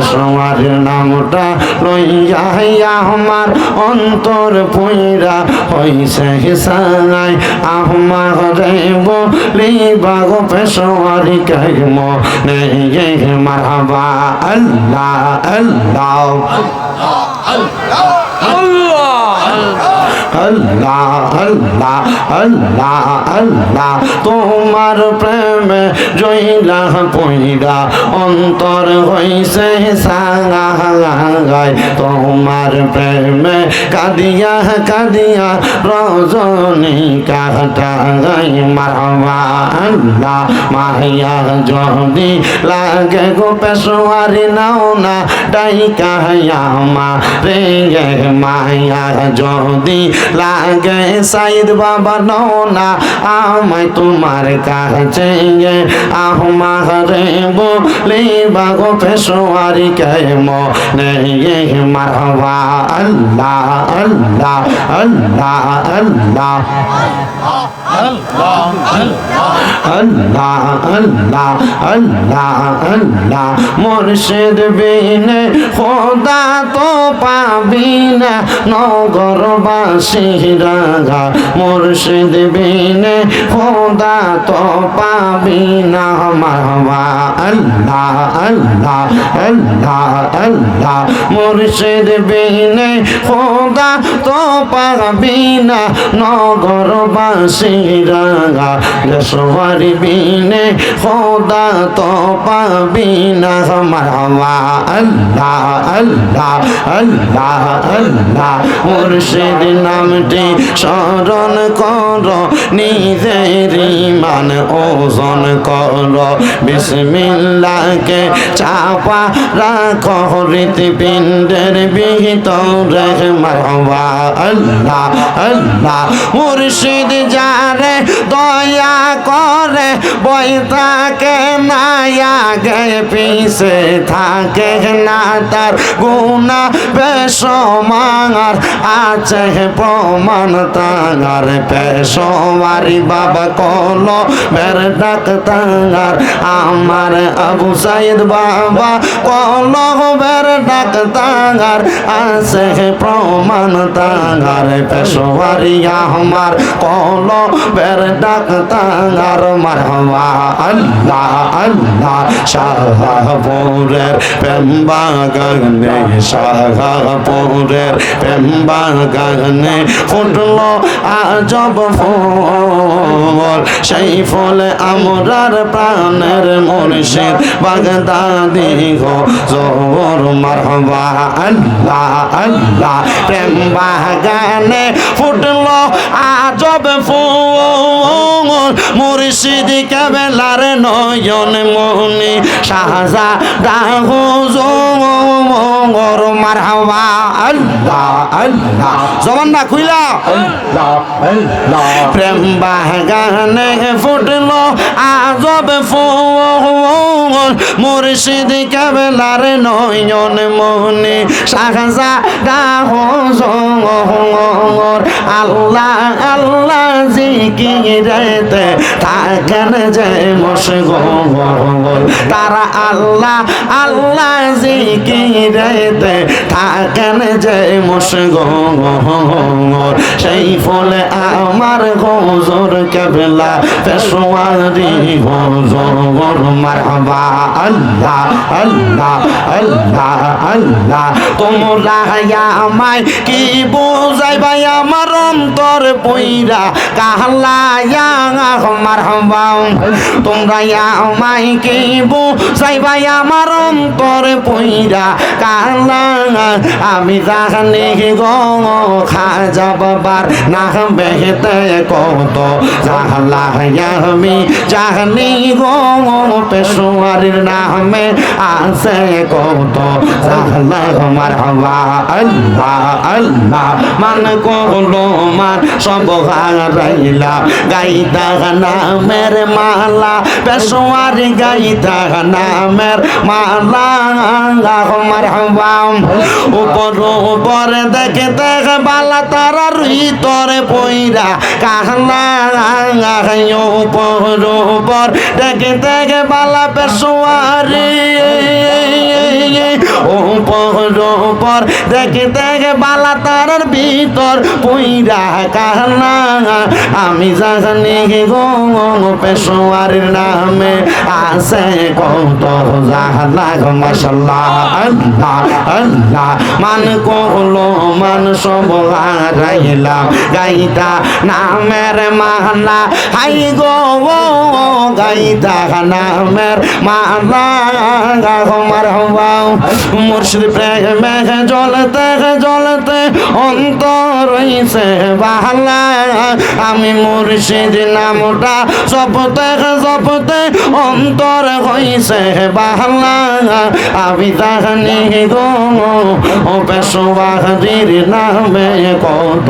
তোমার নামটা লইয়া আমার অন্তর পইরা হইছে সাই আমার রে বলি বাগো পেশোয়ারি কাইম নে মারহাবা। আল্লাহ আল্লাহ। আল্লাহ আল্লাহ। আল্লাহ আল্লাহ তোমার প্রেমে জয়লা পইরা অন্তর হইছে সাঙ্গাই তোমার প্রেমে কাদিয়া কাদিয়া রজনী কাটাই মারবা আল্লাহ মাহিয়া যদি লাগে গো পেশোয়ারি নাও না, ডাইকা মা রে মায়া যদি লাগে সাইদ বাবা না আমায় তোমার কাছে আহমারে বলি বাগো পেশোয়ারি কে মনে মারবা আল্লাহ আল্লাহ আল্লাহ আল্লাহ। আল্লাহ আল্লাহ আল্লাহ আল্লাহ মুর্শিদ বিনে খোদা তো পাবি না, নগরবাসী রাগা মুর্শিদ বিনে খোদা তো পাবি না, মারবা আল্লাহ আল্লাহ আল্লাহ আল্লাহ। মুর্শিদ বিনে খোদা তো পাবি না, নগরবাসী বিনে খোদা তো পাবি না। মারবা আল্লাহ আল্লাহ আল্লাহ আল্লাহ মুর্শিদ নামটি স্মরণ কর নিজের ইমান ওজন কর বিসমিল্লাহকে চাপা রাখ হৃৎপিণ্ডের মারবা আল্লাহ আল্লাহ, মুর্শিদ যারে দয়া করে। বই থাকে নায়া গে পিছে থাকে না, তার গুণা বেসমার আছে প্রমাণ তাঙার পেশোয়ারি বাবা কল বের ডাক তাঙার আমার আবু সাইদ বাবা কল বের ডাক তাঙার আছে প্রমাণ তাঙার পেশোয়ারি আমার কল বের ডাক তাঙার মারহবা আল্লাহ আল্লাহ, শাহপুরের পেম্বা গানে শাহপুরের পেম্বা গানে ফুটল আজব ফুল। সেই ফলে আমরার প্রাণের মুর্শিদ বাগদাদি গো, জোর মারহবা আল্লাহ আল্লাহ প্রেম বাগানে ফুটল আজব ফুল। মুর্শিদ কেবেলার নয়ন মনি শাহজা ডাহু জোর মারহাবা। আল্লাহ আল্লাহ। জবান না খুইলা। প্রেম বাগানে ফুটল আজব ফুল। মুর্শিদ কেবেলার নয়ন মনি শাহজা ডাহু জোর আল্লাহ আল্লাহ জিকিরেতে থাকেন যে মশগল তারা আল্লাহ আল্লাহ জিকিরেতে থাকেন যে মশগল সেই ফলে আমার গজর কেবলা পেশোয়ারি গজর মারহাবা, আল্লাহ আল্লাহ আল্লাহ আল্লাহ। তোমরা আমায় কি বুঝাইবাই আমার অন্তর পইরা কাহলায়া আমার হবাও। তোমরা আমায় কি বুঝাইবাই আমার অন্তর পইরা কাহলা আমি জানি গো খাজা বাবার না বেহেতে কত জাহলা আমি জানি গো পেশোয়ারির নামে আছে কত জাহলা আমার হবা। আল্লাহ আল্লাহ, মান কলো মান সব হারাইলা গাইতা নামের মালা, পেশোয়ারি গাইতা নামের মালা। আমার হবাম উপর উপর দেখে দেখে বালা তারা ভিতরে পইরা। কাহলা উপর উপর দেখে দেখে বালা পেশোয়ারি। ও পর দেখে দেখে বালা তারার ভিতর পুইরা কাহনা আমি জানি গো পেশোয়ারির নামে আছে কত জাহলা মাশাল্লাহ, আল্লাহ আল্লাহ। মান কহলো, মান সব হারাইলাম গাইতা নামের মালা। হাই গো গাইতা নামের মালা। আমার হবাও মুর্শিদ প্রেমে জলতে জলতে অন্ত হইছে বাহালা আমি মুর্শিদ নামটা জপতে জপতে অন্তর হইছে বাহালা আমি জানি গো ও নামে কত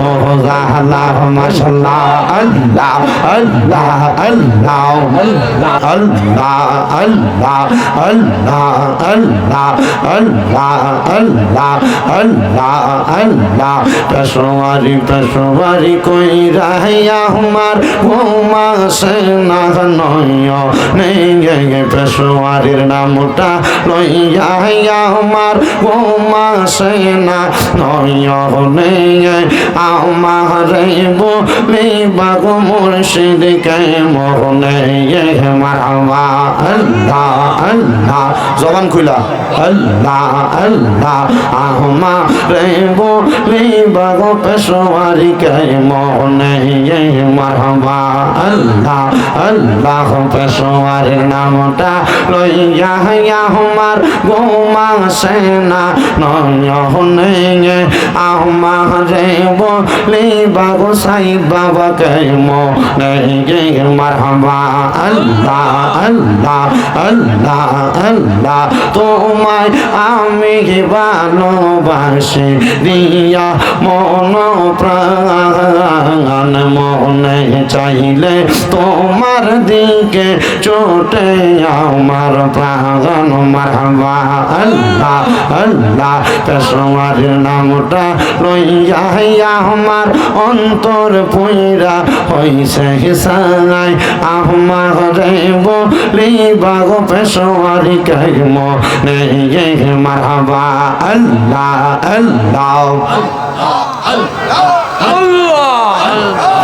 আল্লাহ আল্লাহ আল্লাহ আল্লাহ আল্লাহ আল্লাহ আল্লাহ আল্লাহ আল্লাহ আল্লাহ আল্লাহ পেশোয়ারি পেশোয়ারি কই রাহিয়া আমার ঘুমা সে না নয় নেই পেশোয়ারির নামটা লইয়া আমার ঘুমা সে না নয় নেই আমার বলি বাগ মুর্শিদ কে মোহনে মারবা আল্লাহ আল্লাহ, জবান খুলা আল্লাহ আল্লাহ আহমা রে বলি বাগ পেশোয়ারি কে মোহনে মারবা আল্লাহ আল্লাহ পেশোয়ারির নামটা লইয়া আমার সেনা। নয়নে আমারে বলি, বাবু সাই বাবা কে মনে আল্লাহ আল্লাহ আল্লাহ আল্লাহ, তোমায় আমি ভালোবাসি। দিয়া মন মনে চাইলে তোমার দিকে চোটে আমার প্রাণ। মারহাবা আল্লাহ আল্লাহ পেশোয়ার নামটা লইয়া আমার অন্তর পুইরা হইছে হিসাই আহমার বলি বাগ পেশোয়ারি কাইম নেই মারহাবা আল্লাহ। আল্লাহ আল্লাহ আল্লাহ। আল্লাহ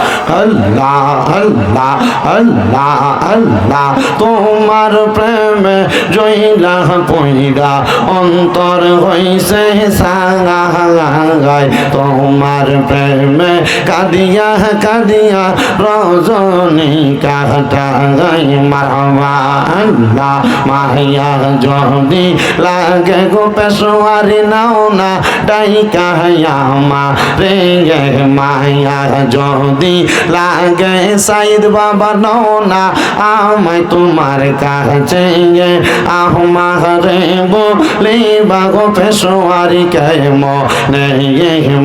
আল্লাহ তোমার প্রেমে জইলা পইরা অন্তর হইছে সাঙ্গাই তোমার প্রেমে কাদিয়া কাদিয়া রজনী কাটাই মারবা আল্লাহ মাহিয়া যদি লাগে গো পেশোয়ারি নাও না ডাইকা মা রে মায়া যদি লাগে সাইদ বাবা না আমায় তোমার কাছে আহমারে বলে, বাগো পেশোয়ারি কে মনে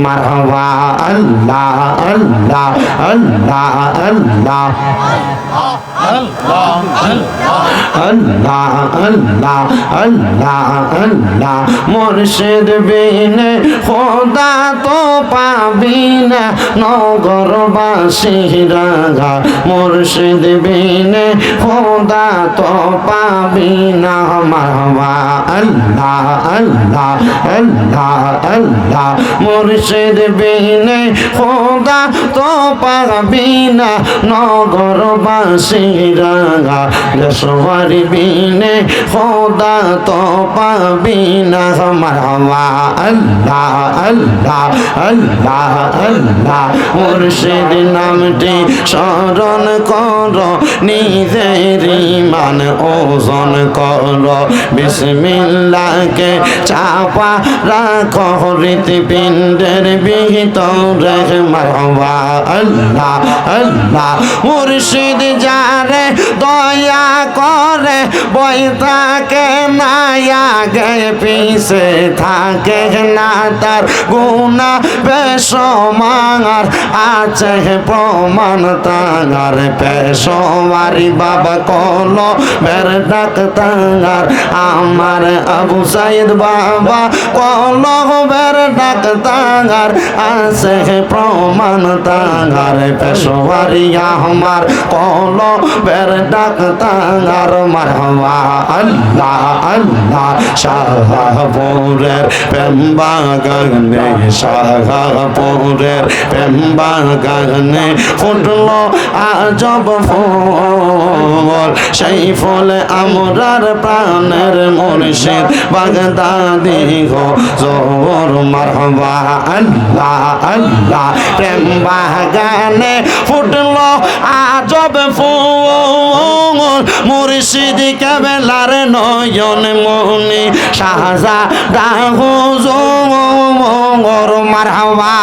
মারবা? আল্লাহ আল্লাহ আল্লাহ আল্লাহ। আল্লাহ আল্লাহ আল্লাহ আল্লাহ মুর্শিদ বিনে খোদা তো পাবি না নগরবাসী রাগা মুর্শিদ বিনে খোদা তো পাবি না মারবা আল্লাহ আল্লাহ আল্লাহ আল্লাহ। মুর্শিদ বিনে খোদা তো পাবি না নগরবাসী রাগা দেশবাড়ি বিনে খোদা তো পাবি না। মারবা আল্লাহ আল্লাহ আল্লাহ আল্লাহ, মুর্শিদ নামটি স্মরণ কর। নিজের ইমান ওজন কর। বিসমিল্লাহকে চাপা রাখ। হৃৎপিণ্ডের ভিতরে মারবা আল্লাহ আল্লাহ, মুর্শিদ যারে দয়া করে, বই থাকে না, আগে পিছে থাকে না, তার গুণা বেসমার আছে প্রমাণ তাঙার পেশোয়ারি বাবা কল বের ডাক তাঙার আমার আবু সাইদ বাবা কল বের ডাক তাঙার আছে প্রমাণ তাঙার পেশোয়ারি আমার কল বের ডাক তাঙার মারহাবা আল্লাহ আল্লাহ শাহপুরের প্রেম বাগানে শাহপুরের প্রেম বাগানে ফুটলো আজব ফুল। সেই ফলে আমরার প্রাণের মুর্শিদ বাগদাদি গো, জোর মারহাবা আল্লাহ আল্লাহ প্রেম বাগানে ফুটলো আজব ফুল। মুর্শিদ কেবেলার নয়ন মনি শাহজাদা হুজুর জোর মারহাবা।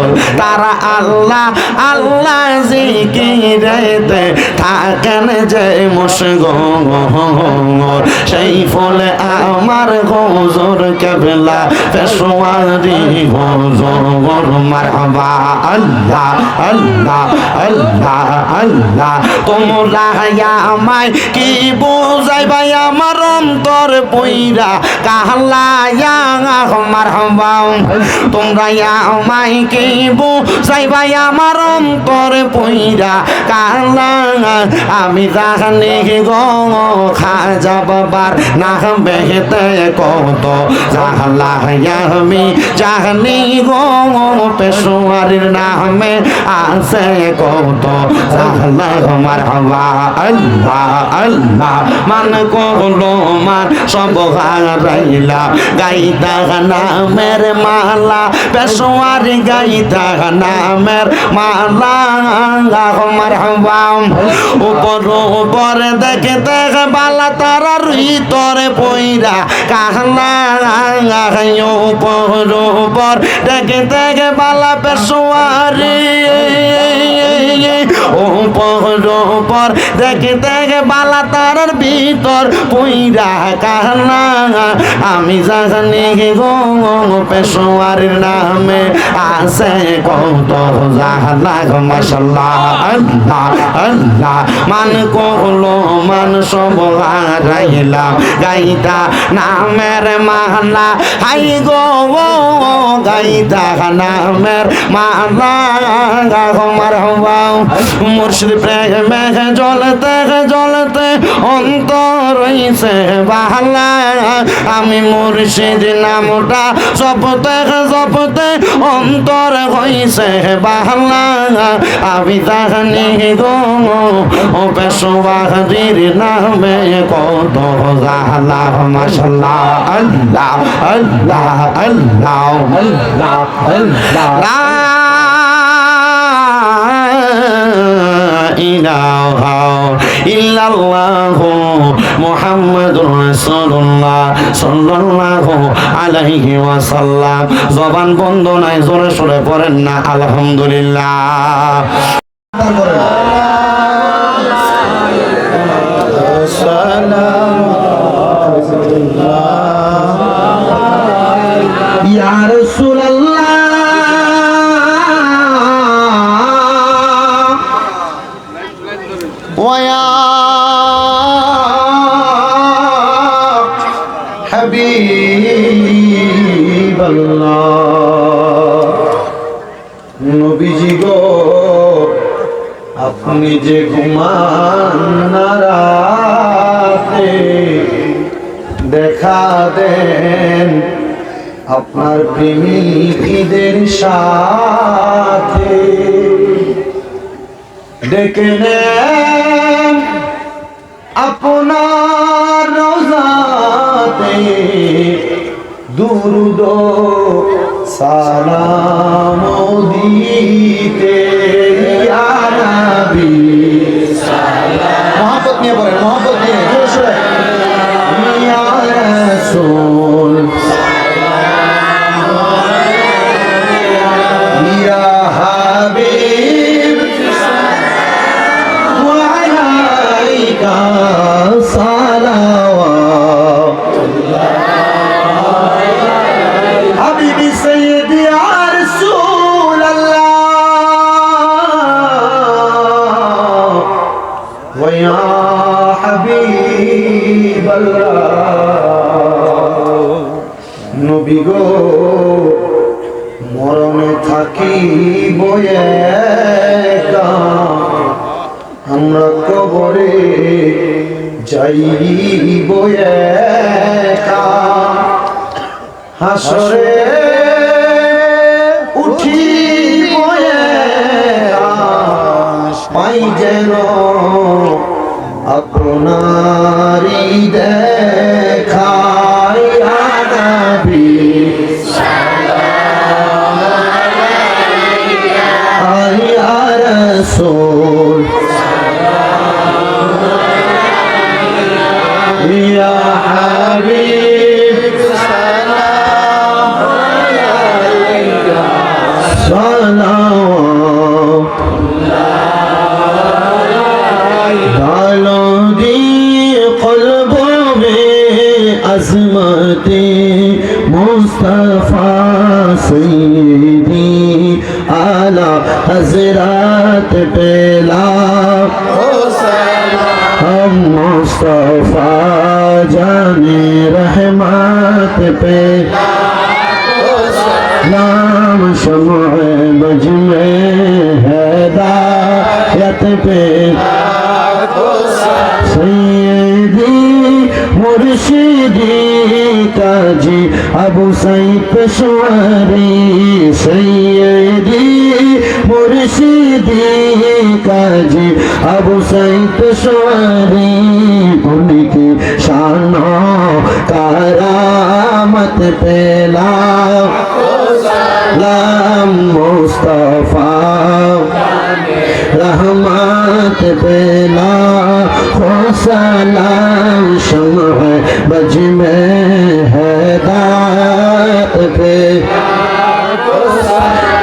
তারা আল্লাহ আল্লাহ জিকিরেতে থাকেন যে মশগল সেই ফলে আমার গজর কেবলা পেশোয়ারি গজর মারহাবা, আল্লাহ আল্লাহ আল্লাহ আল্লাহ। তোমরা আমায় কি বোঝাই ভাই আমার অন্তর পইরা? কাহলা মারহাবা। তোমরা আমায় কি বোঝাই ভাই আমার অন্তর পইরা কাহলা আমি জানি গো, খাজা বাবার না বেহেতে কত জাহলা আমি জানি গো, পেশোয়ারির নামে আছে কত জাহলা আমার হওয়া। আল্লাহ আল্লাহ, মান কলো মান সব হারাইলা। গাইতা নামের মালা, পেশোয়ারি গাইতা নামের মালা আমার হওয়া উপর উপর দেখে দেখে বালা তারা ভিতরে পইরা কাহনা উপর উপর দেখে দেখে বালা পেশোয়ারি। উপর উপর দেখে দেখে বালা তারার ভিতর পইরা কাহলা আমি জানি গো পেশোয়ারির নামে আছে কত জাহলা মাসাল্লাহ আল্লাহ আল্লাহ। মান কহলো, মান সব হারাইলাম গাইতা নামের মালা। হাই গো গাইতা নামের মালা। আমার হওয়াও মুর্শিদ প্রেমে জলতে জলতে অন্তর আমি মুর্শিদ নামটা জপতে জপতে অন্তর হইছে বাহালা। আমি জানি গো ও পেশোয়ারির নামে কত জাহলা মাশাল্লাহ, আল্লাহ আল্লাহ আল্লাহ আল্লাহ আল্লাহ। ইলাহা ইল্লাল্লাহু মুহাম্মাদুর রাসূলুল্লাহ সাল্লাল্লাহু আলাইহি জবান বন্ধ নাই জোরে সোরে পড়েন না আলহামদুলিল্লাহ। দেখা দেন আপনার প্রেমিকদের সাথে। ডেকে নেন আপনার রোজাতে দুরুদ সালাম দিতে। মহব্বত নিয়ে বলেন মহব্বত নিয়ে। sou. मुझ में हैदायत पे सैदी मुर्शिदी काजी अबू सईद पेशवारी सैदी মুর্শিদি কাজী আবু সাইদ সোয়ারি উনকি শান কারামত পেলা লাম মুস্তফা। রহমত বেলা হোসালাম সমহ বজমে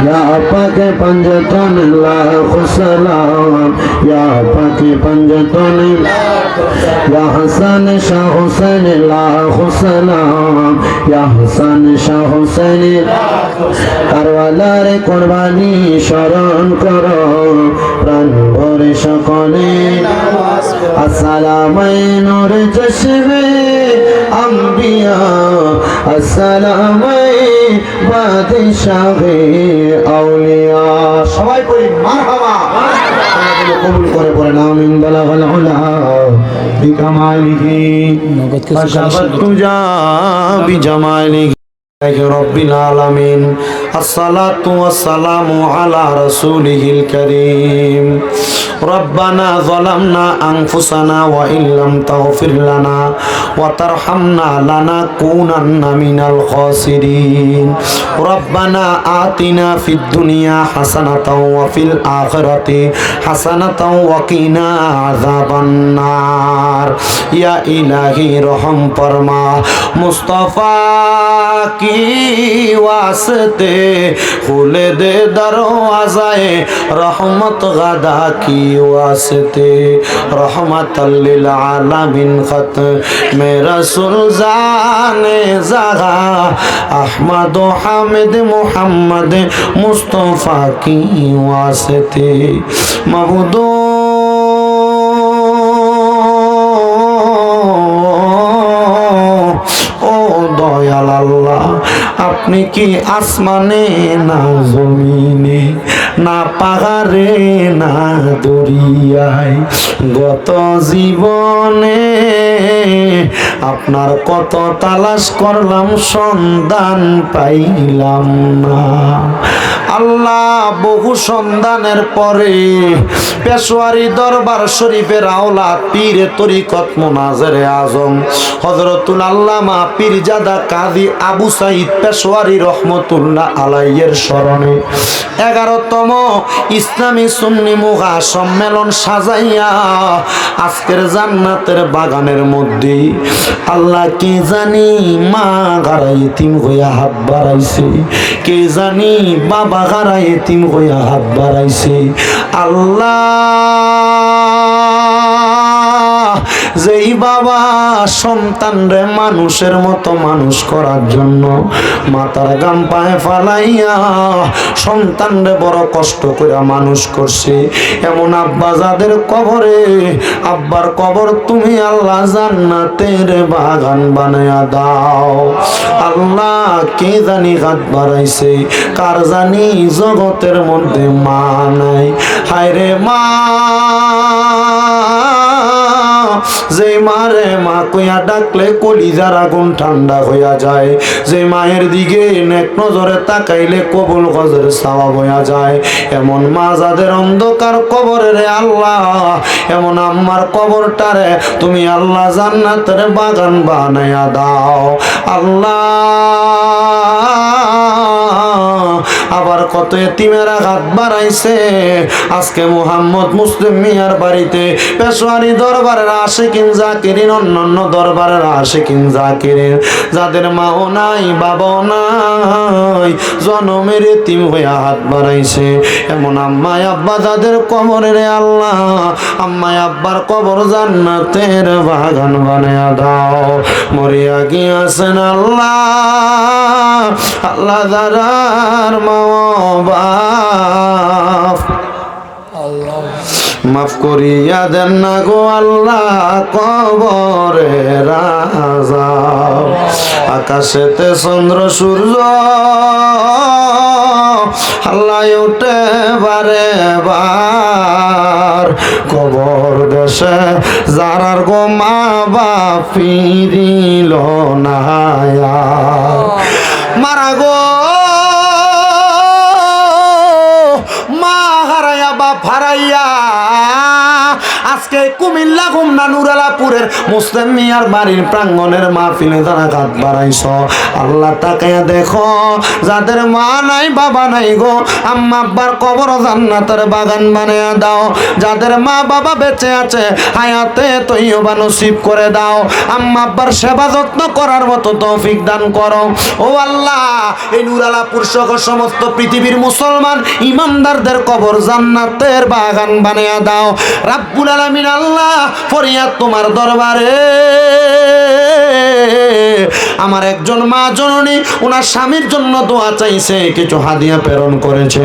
یا پاک پنجتن لاکھ سلام یا پاک پنجتن یا حسن شاہ حسین لاکھ سلام یا حسن শাহ হোসেন কারওয়ালার কোরবানি স্মরণ কর প্রাণ ভরে সকলে আসসালামাই নূর চশমে আম্বিয়া আসসালামাই বাদশাহে আউলিয়া সবাই পড়ি মারহাবা কবুল করে পড়ে নাম ইনদালা ওয়াল উলা বিকামালিহি নগদ কিছু فشفت تجا بجماله رب العالمين الصلاة والسلام على رسوله الكريم রব্বানা জলামনা আনফুসানা ওয়া ইল্লাম তাগফির লানা ওয়া তারহামনা লানা কুনান্না মিনাল খাসিরিন। রব্বানা আতিনা ফিদ দুনিয়া হাসানাতাও ওয়া ফিল আখিরাতি হাসানাতাও ওয়া কিনা আযাবান নার ইয়া ইলাহি রহম ফরমা। মুস্তাফা কি ওয়াসতে, খুলে দে দরওয়াজায়ে রহমত গাদা কি ওয়াসতে রহমত লিল আলামিন খত মে রসুল জানে জাগা আহমদ ও হামিদ মুহাম্মদ মুস্তফা কি ওয়াসতে মাবুদো ও দয়াল আল্লাহ আপনি কি আসমানে না জমিনে না পাহাড়ে না দরিয়ায়। গত জীবনে আপনার কত তালাশ করলাম সন্ধান পাইলাম না। আল্লাহ বহু সন্ধানের পরে পেশোয়ারি দরবার শরীফের আওলা পীরে তরিকত মোনাজেরে আজম। হজরতুল আল্লামা পীরজাদা কাজী আবু সাইদ পেশোয়ারি রহমতুল্লাহ আলাইয়ের স্মরণে এগারোতম ইসলামী সুন্নি মুগা সম্মেলন সাজাইয়া আজকের জান্নাতের বাগানের মধ্যে আল্লাহ কে জানি মা গাড়াই তিম হইয়া হাত বাড়াইছে, কে জানি বাবা গাড়াই এতিম হইয়া হাত বাড়াইছে। আল্লাহ যেই বাবা সন্তানরে মানুষের মতো মানুষ করার জন্য মাতার গাম পায়ে ফালাইয়া সন্তানরে বড় কষ্ট করে মানুষ করছে। এমন আব্বা যাদের কবরে, আব্বার কবর তুমি আল্লাহ জান্নাতের বাগান বানায়া দাও। আল্লাহ কে জানি হাত বাড়াইছে, কার জানি জগতের মধ্যে মা নাই। হায় রে মা! যে মারে মা কইয়া ডাকলে কলিজার আগুন ঠান্ডা হইয়া যায়। যে মায়ের দিকে নেক নজরে তাকাইলে কবুল গজের সাওয়া হইয়া যায়। এমন মা যাদের অন্ধকার কবরে রে আল্লাহ, এমন আম্মার কবরটারে তুমি আল্লাহ জান্নাতের বাগান বানাইয়া দাও। আল্লাহ আবার কত এতিমেরা হাত বাড়াইছে। আজকে মোহাম্মদ মুসলিম মিয়ার বাড়িতে পেশোয়ারি দরবারের আশেকিন জাকিরিন, অন্যান্য দরবারের আশেকিন জাকিরিন। যাদের মাও নাই, বাবাও নাই, জনমের এতিম হইয়া হাত বাড়াইছে। এমন আম্মাই আব্বা যাদের কবরে রে আল্লাহ, আম্মাই আব্বার কবর জান্নাতের বাগান বানায়া দাও। মরিয়া গিয়াছেন আল্লাহ। আল্লাহ দারার মা মাফ করিয়া দেন না গো আল্লাহ কবরে রাজা। আকাশেতে চন্দ্র, সূর্য আল্লাহ উঠে বারে বার। কবর দেশে যারার গো মা বাপ ফিরিল না মারা গো। আজকে কুমিল্লা গুমনা নুরালাপুরের মুসলিম মিয়ার বাড়ির প্রাঙ্গণের মাহফিলে তারা কাত বাড়াইছ, আল্লাহ তাকাইয়া দেখো, যাদের মা নাই, বাবা নাই গো, আম্মা আব্বার কবর জান্নাতের বাগান বানিয়ে দাও। যাদের মা বাবা বেঁচে আছে, হায়াতে তৈবা নসিব করে দাও। আম্মা আব্বার সেবা যত্ন করার মতো তৌফিক দান করো। ও আল্লাহ, এই নুরালাপুর সহ সমস্ত পৃথিবীর মুসলমান ইমানদারদের কবর জান্নাতের বাগান বানিয়ে দাও। রাব্বুল আলামিন আল্লাহ ফরিয়াদ তোমার দরবারে। আমার একজন মা জননী ওনার স্বামীর জন্য দোয়া চাইছে, কিছু হাদিয়া প্রেরণ করেছে।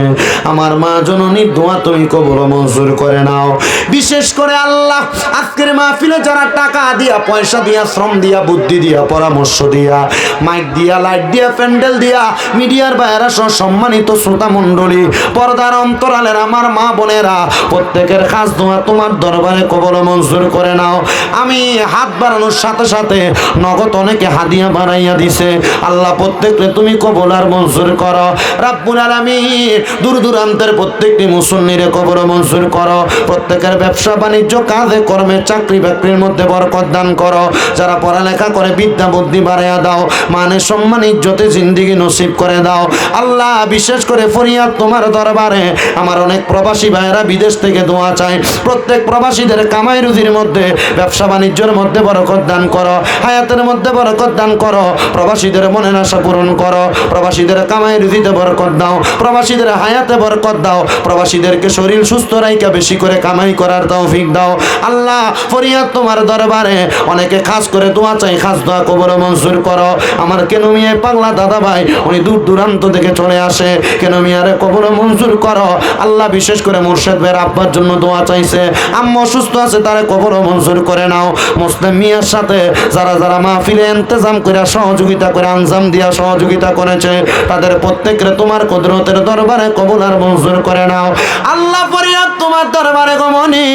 আমার মা জননীর দোয়া তুমি কবর মঞ্জুর করে নাও। বিশেষ করে আল্লাহ, আজকের মাহফিলে যারা টাকা দিয়া, পয়সা দিয়া, শ্রম দিয়া, বুদ্ধি দিয়া, পরামর্শ দিয়া, মাইক দিয়া, লাইট দিয়া, প্যান্ডেল দিয়া, মিডিয়ার বাইরা সহ সম্মানিত শ্রোতা মণ্ডলী, পর্দার অন্তরালের আমার মা বোনেরা, প্রত্যেকের খাস দোয়া তোমার দরবারে কবল মঞ্জুর করে নাও। আমি হাত বাড়ানোর সাথে সাথে নগদ অনেকে হাদিয়া বাড়াইয়া দিছে। আল্লাহ প্রত্যেককে তুমি কবল আর মঞ্জুর করো। রাব্বুল আলামিন দূর দূরান্তের প্রত্যেকটি মুসল্লিরে কবর মঞ্জুর করো। প্রত্যেকের ব্যবসা বাণিজ্য, কাজে কর্মে, চাকরি বাকরির মধ্যে বরকত দান করো। যারা পড়ালেখা করে, বিদ্যা বুদ্ধি বাড়াইয়া দাও। মানে সম্মান, ইজ্জতে জিন্দিগি নসিব করে দাও। আল্লাহ বিশেষ করে ফরিয়াদ তোমার দরবারে। আমার অনেক প্রবাসী ভাইয়েরা বিদেশ থেকে দোয়া চায়। প্রত্যেক প্রবাসীদের কামাই রুজির মধ্যে, ব্যবসা বাণিজ্যের মধ্যে বরকত দান করো। হায়াতের মধ্যে বরকত দান করো। প্রবাসীদের মনের আশা পূরণ করো। প্রবাসীদের কামাই রুজিতে বরকত দাও। প্রবাসীদের হায়াতে বরকত দাও। প্রবাসীদেরকে শরীর সুস্থ রাইকা বেশি করে কামাই করার তৌফিক দাও। আল্লাহ, ফরিয়াদ তোমার দরবারে। অনেকে খাস করে দোয়া চাই, খাস দোয়া কবর মঞ্জুর করো। আমার কেন মিয়া পাগলা দাদা ভাই উনি দূর দূরান্ত থেকে চলে আসে। কেন মিয়ারে কবর মঞ্জুর করো। আল্লাহ বিশেষ করে মুর্শেদ ভাইয়ের আব্বার জন্য দোয়া চাইছে। আম্মা অসুস্থ আছে, তারা কবর মঞ্জুর করে নাও। মুসলিম মিয়ার সাথে যারা যারা মাহফিলে ইন্তজাম করে সহযোগিতা করে আঞ্জাম দিয়া সহযোগিতা করেছে। তাদের প্রত্যেকের তোমার কুদরতের দরবারে কবুল আর মঞ্জুর করে নাও। আল্লাহ ফরিয়াদ তোমার দরবারে গমনি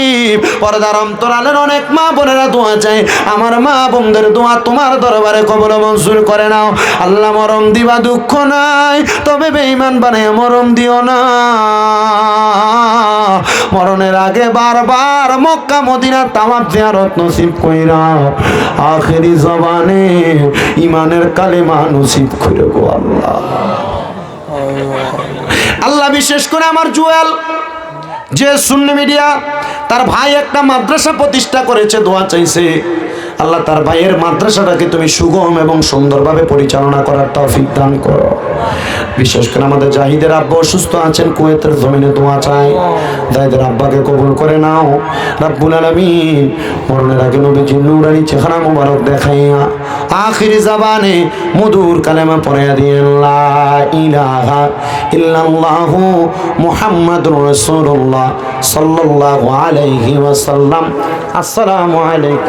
পর্দার অন্তরালের অনেক মা বোনেরা দোয়া চাই আমার মা বোনদের দোয়া তোমার দরবারে কবল মঞ্জুর করে নাও। আল্লাহ মরম দিবা দুঃখ নাই, তবে বেঈমান বানায় মরম দিও না। মরণের আগে বারবার মক্কা মদিনা তামাম জিয়ারত নসিব কইরা আখেরি জবানে ইমানের কালেমা নসিব করে গো আল্লাহ। আল্লাহ বিশেষ করে আমার জুয়েল, যে শূন্য মিডিয়া, তার ভাই একটা মাদ্রাসা প্রতিষ্ঠা করেছে, দোয়া চাইছে। আল্লাহ তার ভাইয়ের মাদ্রাসাটাকে তুমি সুগম এবং সুন্দরভাবে পরিচালনা করার তৌফিক দান করো। বিশেষ করে আমাদের জাহিদের আব্বা অসুস্থ আছেন, কুয়েতের জমিনে দোয়া চাই জাহিদের আব্বাকে কবুল করে নাও। রাব্বুল আলামিন মরণের আগে নবীজি নূরানি চেহারা মোবারক দেখাইয়া আখিরি জাবানে মধুর কালেমা পড়াইয়া দিয়ে ইলাহা ইল্লাল্লাহু মুহাম্মাদুর রাসূলুল্লাহ সাল্লাল্লাহু আলাইহি ওয়াসাল্লাম। আসসালামু আলাইকুম।